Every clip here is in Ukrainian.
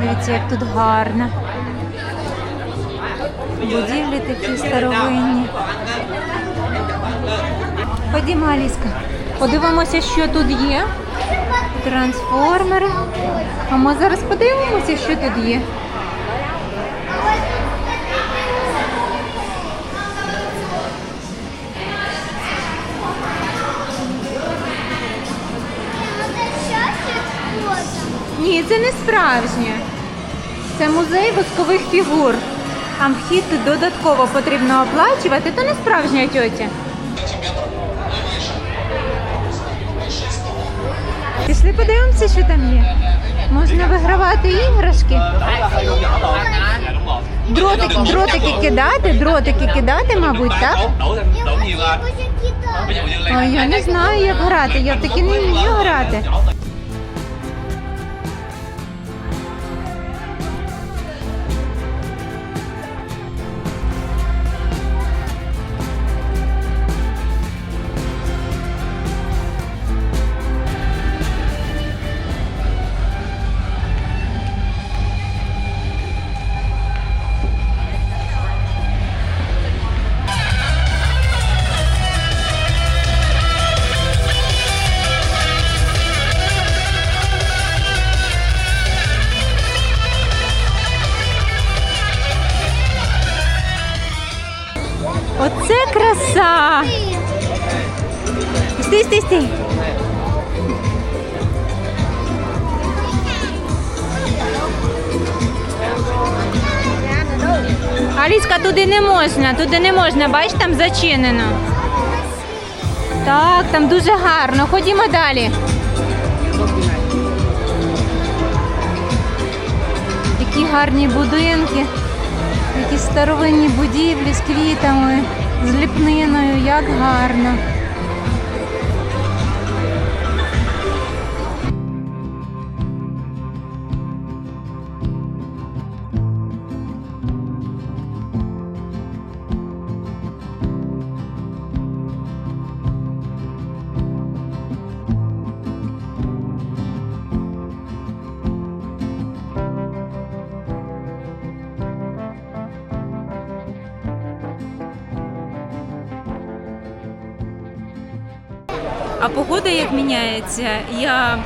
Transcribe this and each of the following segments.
Дивіться, як тут гарно. Будівлі такі старовинні. Ходімо, Аліска. Подивимося, що тут є. Трансформери. А ми зараз подивимося, що тут є. Ні, це не справжнє. Це музей воскових фігур. Там вхід додатково потрібно оплачувати, то не справжня тьотя. Пішли подивимося, що там є. Можна вигравати іграшки. Дротики, дротики кидати, дротики кидати, мабуть, так? Ой, я не знаю, як грати. Я в такі не вмію грати. Можна, туди не можна, бач, там зачинено. Так, там дуже гарно. Ходімо далі. Які гарні будинки, які старовинні будівлі з квітами, з ліпниною, як гарно. А погода як міняється, я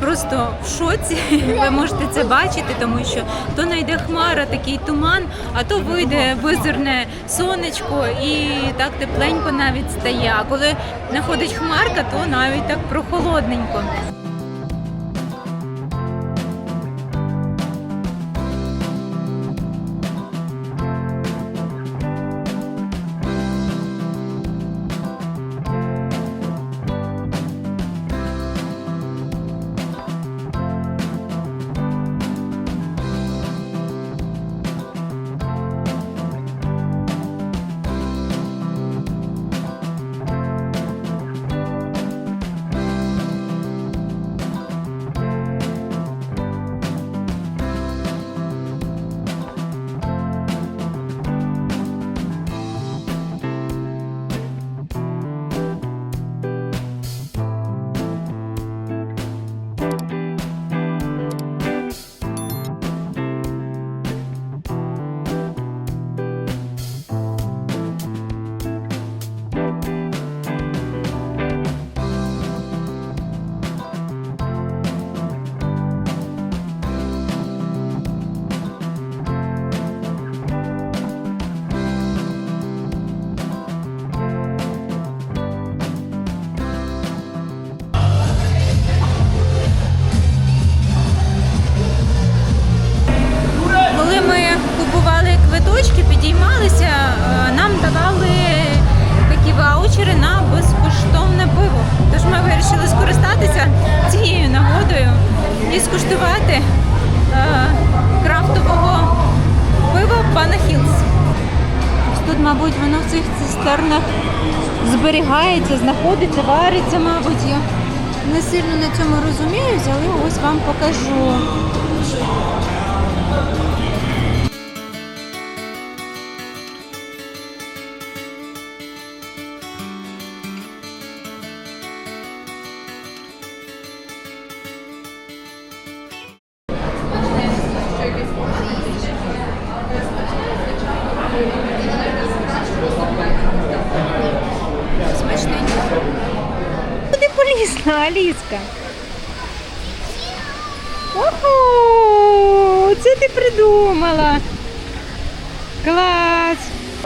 просто в шоці. Ви можете це бачити, тому що то найде хмара, такий туман, а то вийде визирне сонечко і так тепленько навіть стає. А коли находить хмарка, то навіть так прохолодненько. Мабуть, воно в цих цистернах зберігається, знаходиться, вариться, мабуть. Я не сильно на цьому розуміюсь, але ось вам покажу. Ого, це ти придумала. Клас!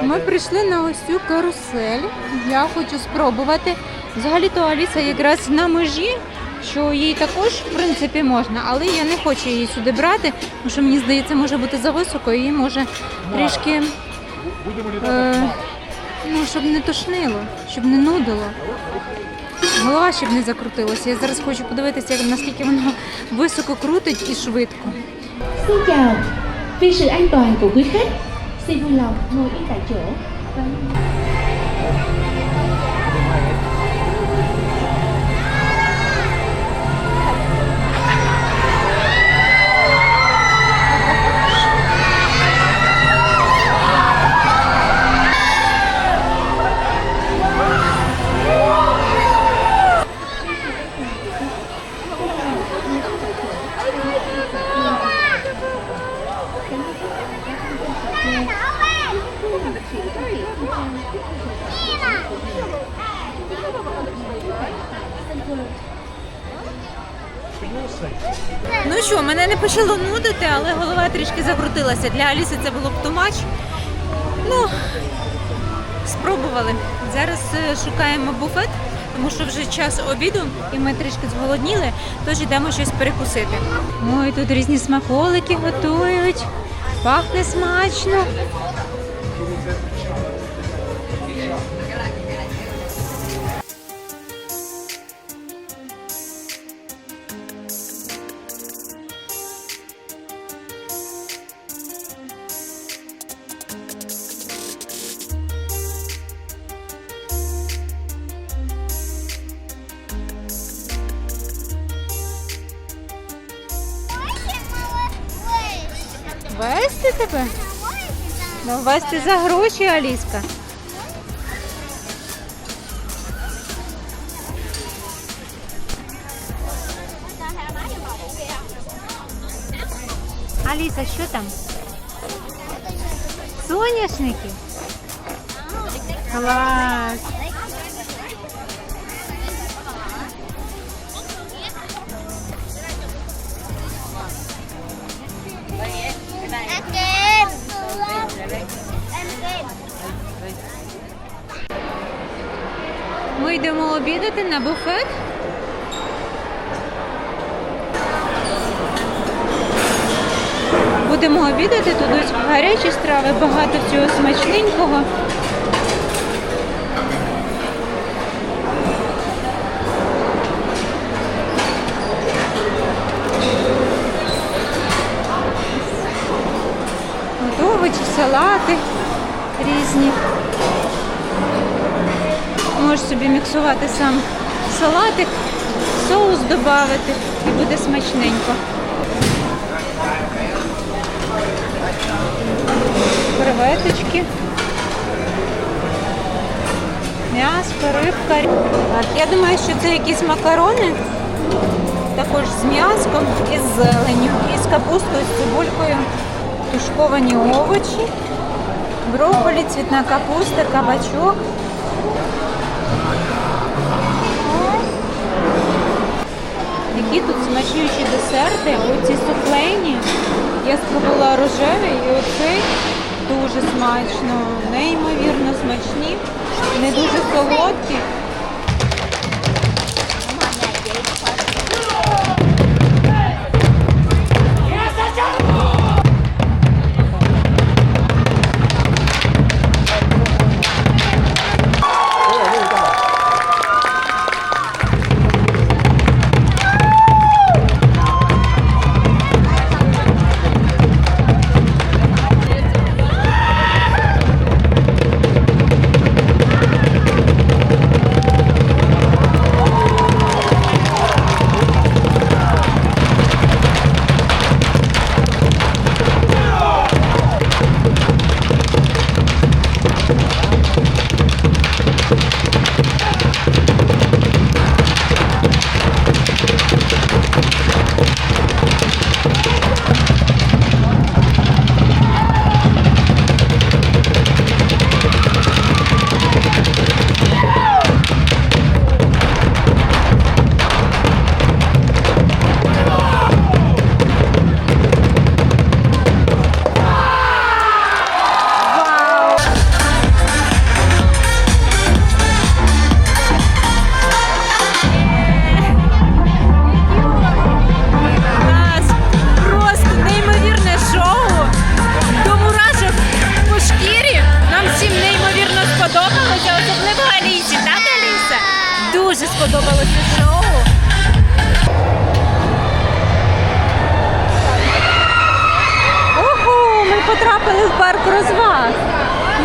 Ми прийшли на ось цю карусель. Я хочу спробувати. Взагалі-то Аліса якраз на межі, що їй також, в принципі, можна, але я не хочу її сюди брати, тому що мені здається, може бути зависоко, і може трішки, е, ну, щоб не тошнило, щоб не нудило. Голова щоб не закрутилася. Я зараз хочу подивитися, наскільки воно високо крутить і швидко. Xin chào, vì sự an toàn của quý khách. Закрутилася. Для Аліси це було б тумач. Ну, спробували. Зараз е, шукаємо буфет, тому що вже час обіду і ми трішки зголодніли, тож йдемо щось перекусити. Ой, тут різні смаколики готують. Пахне смачно. Вести тебе? Ну, вести за гроші, Аліска. Аліса, що там? Соняшники? Клас! Обідати на буфет. Будемо обідати, тут ось гарячі страви, багато всього смачненького. От овочі, салати різні. Можеш собі міксувати сам салатик, соус додати і буде смачненько. Креветочки. М'ясо, рибка. Я думаю, що це якісь макарони. Також з м'яском і з зеленю, і з капустою, з цибулькою, тушковані овочі, брокколі, цвітна капуста, кабачок. Які тут смачнючі десерти, оці суфлейні. Я спробувала рожевий і оцей дуже смачно, неймовірно смачні, не дуже солодкі. Сподобалося шоу. Ого, ми потрапили в парк розваг.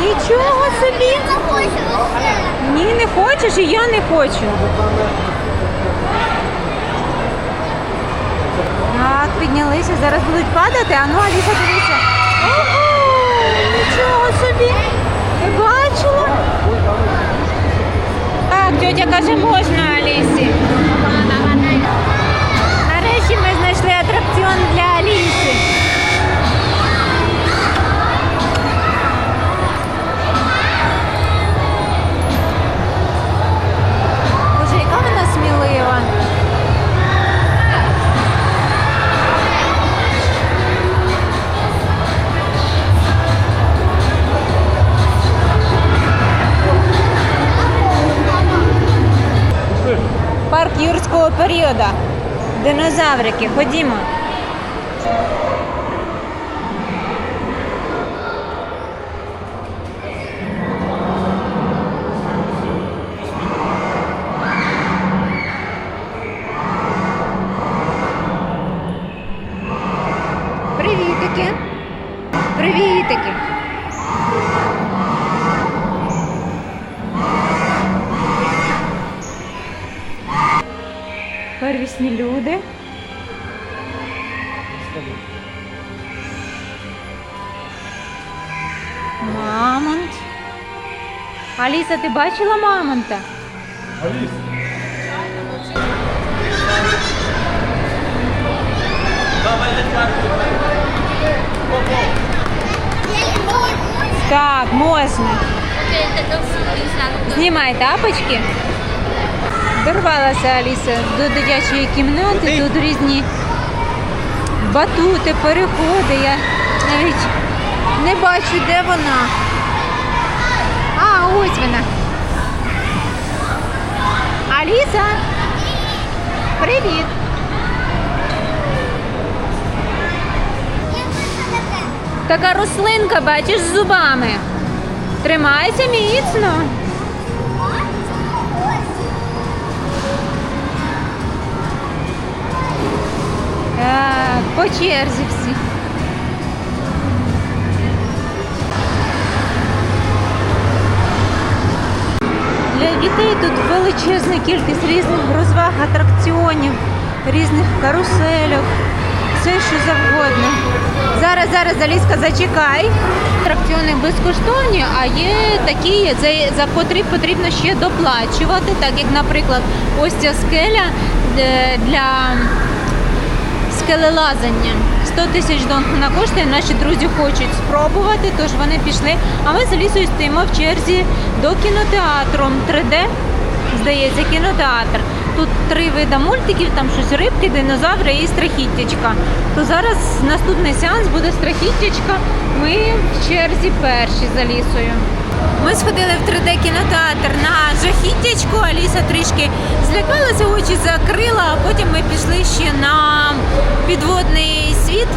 Нічого собі. Ні, не хочеш, і я не хочу. Так, піднялися, зараз будуть падати, а ну Аліса, дивися. Ого, нічого собі. Ти бачила? Тьотя каже, можна Алісі. Нарешті ми знайшли атракціон Динозаврики, ходімо. Аліса, ти бачила мамонта? Так, можна. Знімай тапочки. Дорвалася Аліса до дитячої кімнати, тут різні батути, переходи. Я навіть не бачу, де вона. А, ось вона. Аліса. Привіт. Така рослинка, бачиш, з зубами. Тримайся міцно. Так, по черзі всі. Дітей тут величезна кількість різних розваг, атракціонів, різних каруселів, все що завгодно. Зараз, зараз, Аліска, зачекай. Атракціони безкоштовні, а є такі, за, за котрі потрібно ще доплачувати, так як, наприклад, ось ця скеля е, для скелелазання. 100 тисяч дон вона коштує. Наші друзі хочуть спробувати, тож вони пішли. А ми з Алісою стоїмо в черзі до кінотеатру 3D. Здається, кінотеатр. Тут три вида мультиків, там щось рибки, динозаври і страхіттячка. То зараз наступний сеанс буде страхіттячка. Ми в черзі перші з Алісою. Ми сходили в 3D кінотеатр на жахіттячку. Аліса трішки злякалася, очі закрила, а потім ми пішли ще на підводний світ.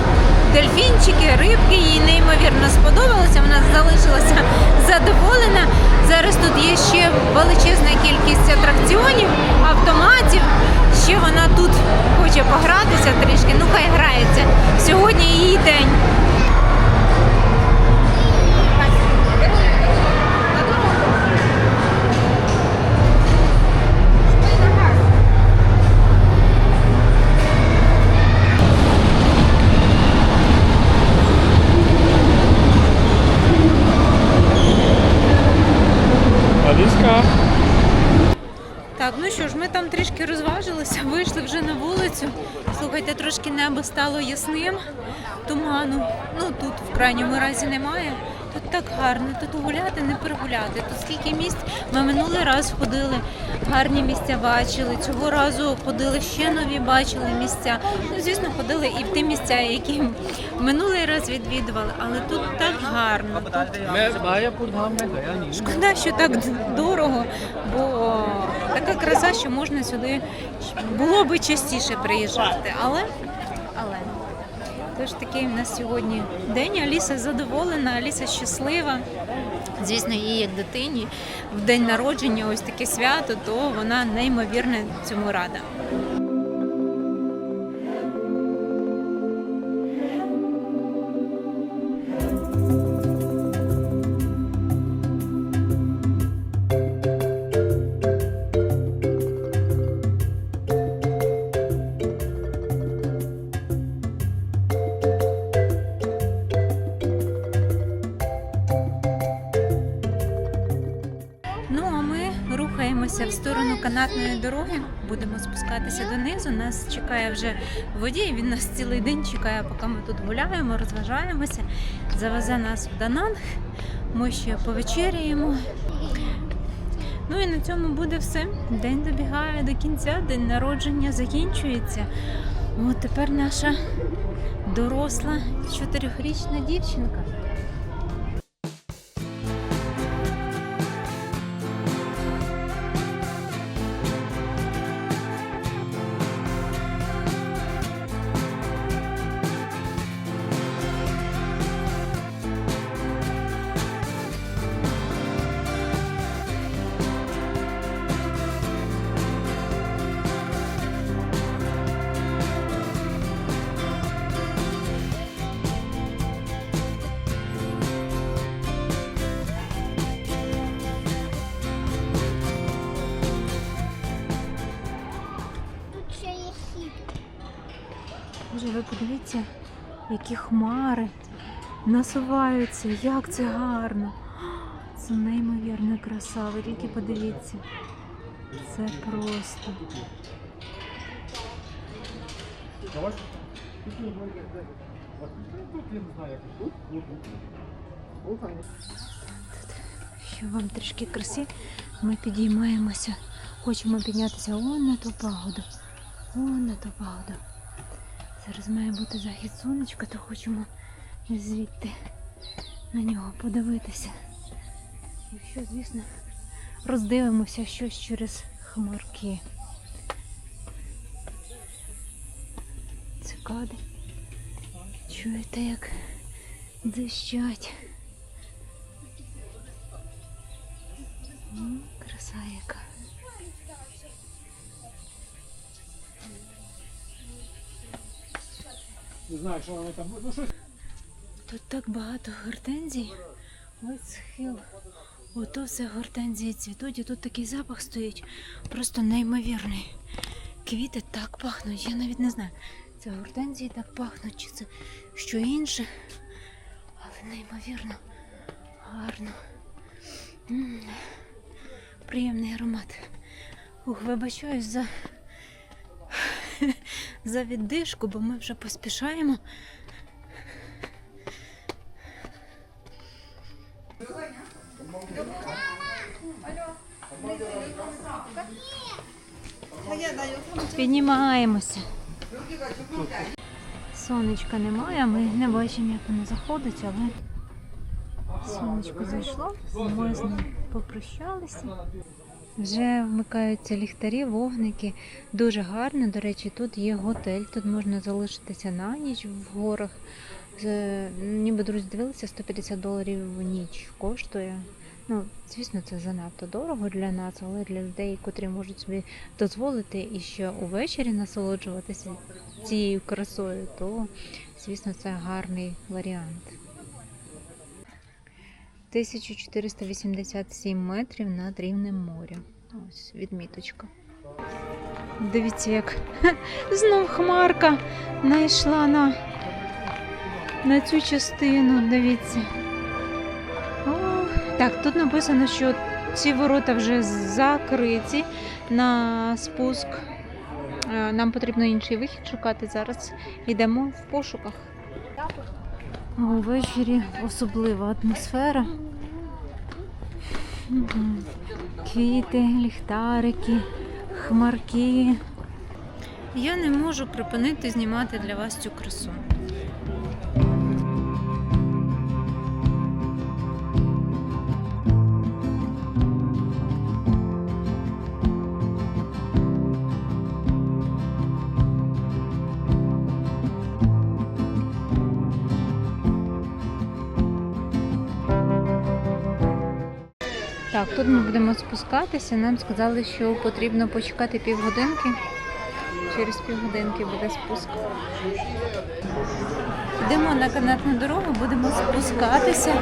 Дельфінчики, рибки, їй неймовірно сподобалося. Вона залишилася задоволена. Зараз тут є ще величезна кількість атракціонів, автоматів. Ще вона тут хоче погратися трішки. Ну хай грається. Сьогодні її день. було ясним, туману. Ну тут в крайньому разі немає. Тут так гарно, тут гуляти, не прогуляти. Тут скільки місць ми минулий раз ходили, гарні місця бачили. Цього разу ходили ще нові, бачили місця. Ну, звісно, ходили і в ті місця, які минулий раз відвідували, але тут так гарно. Тут... Шкода, що так дорого, бо така краса, що можна сюди було би частіше приїжджати, але але. Тож такий в нас сьогодні день. Аліса задоволена, Аліса щаслива. Звісно, їй як дитині в день народження, ось таке свято, то вона неймовірно цьому рада. Канатної дороги. Будемо спускатися донизу. Нас чекає вже водій. Він нас цілий день чекає, поки ми тут гуляємо, розважаємося. Завезе нас в Дананг. Ми ще повечеряємо. Ну і на цьому буде все. День добігає до кінця, день народження закінчується. От тепер наша доросла чотирьохрічна дівчинка. Ви подивіться, які хмари насуваються, як це гарно. Це неймовірна краса. Ви тільки подивіться. Це просто. Щоб вам трішки краси, ми підіймаємося. Хочемо піднятися он на ту пагоду. Он на ту пагоду. Зараз має бути захід сонечка, то хочемо звідти на нього подивитися. Якщо, звісно, роздивимося щось через хмарки. Цикади. Чуєте, як дзищать. Краса яка. Не знаю, що вони там. Ну щось. Тут так багато гортензій. Ось схил. Ото все гортензії цвітуть, і тут такий запах стоїть. Просто неймовірний. Квіти так пахнуть, я навіть не знаю. Це гортензії так пахнуть, чи це що інше. Але неймовірно гарно. М, Приємний аромат. Ух, вибачаюсь за, за віддишку, бо ми вже поспішаємо. Піднімаємося. Сонечка немає, ми не бачимо, як воно заходить, але сонечко зайшло, ми з ним попрощалися. Вже вмикаються ліхтарі, вогники. Дуже гарно. До речі, тут є готель, тут можна залишитися на ніч в горах. Ніби друзі дивилися, 150 доларів в ніч коштує. Ну, звісно, це занадто дорого для нас, але для людей, котрі можуть собі дозволити і ще увечері насолоджуватися цією красою, то звісно це гарний варіант. 1487 метрів над рівнем моря. Ось відміточка. Дивіться, як знов хмарка знайшла на, на цю частину. Дивіться. О, так, тут написано, що ці ворота вже закриті на спуск. Е, Нам потрібно інший вихід шукати. Зараз йдемо в пошуках. А Увечері особлива атмосфера. Квіти, ліхтарики, хмарки. Я не можу припинити знімати для вас цю красу. Тут ми будемо спускатися. Нам сказали, що потрібно почекати півгодинки. Через півгодинки буде спуск. Йдемо на канатну дорогу, будемо спускатися.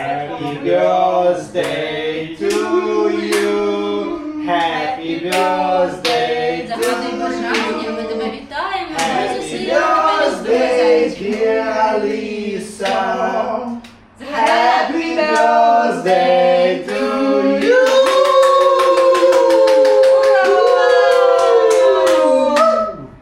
Happy birthday to you. Happy birthday to you. ми тебе вітаємо. Happy birthday, dear Lisa. Happy birthday.